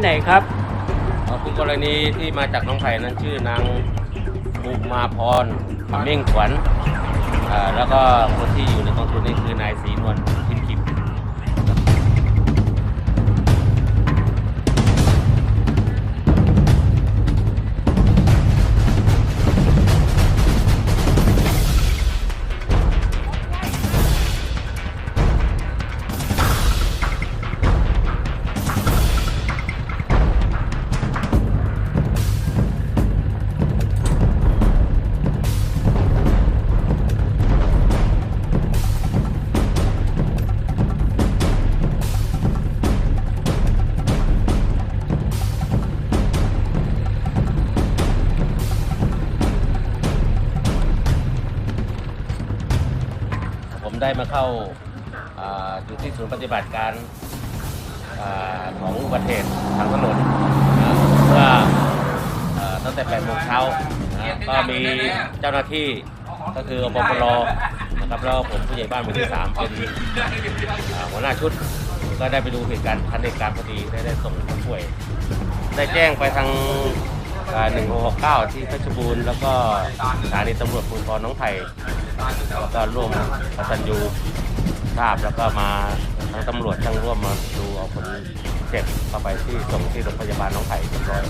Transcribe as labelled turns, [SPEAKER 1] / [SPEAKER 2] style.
[SPEAKER 1] ไหนครับ
[SPEAKER 2] เอ่อกรณีที่มาจากน้องไผ่นั้นชื่อนางบุมาพรเม่งขวัญอ่าแล้วก็คนที่อยู่ในกองทุนนี้คือนายศรีนวลท ผมได้มาเข้าอยู่ที่ศูนย์ปฏิบัติการอของอุบัติเหตุทางถนนเมื่อตั้งแต่8โมงเช้าก็มีเจ้าหน้าที่ก็คืออปปรนะครับแล้วผมผู้ใหญ่บ้านหมู่ที่ 3 เป็นหัวหน้าชุด ก็ได้ไปดูเหตุการณ์ทันเหตุการณ์พอดีได้ได้ส่งผู้ป่วย ได้แจ้งไปทางอ่า1669 ที่เพชรบูรณ์แล้วก็สถานีตำรวจภูธรน้องไผ่ แล้วก็ร่วมกตัญญูทราบแล้วก็มาทั้งตำรวจทั้งร่วมมาดูเอาคนเจ็บเข้าไปที่ส่งที่โรงพยาบาลน้องไผ่เรียบร้อย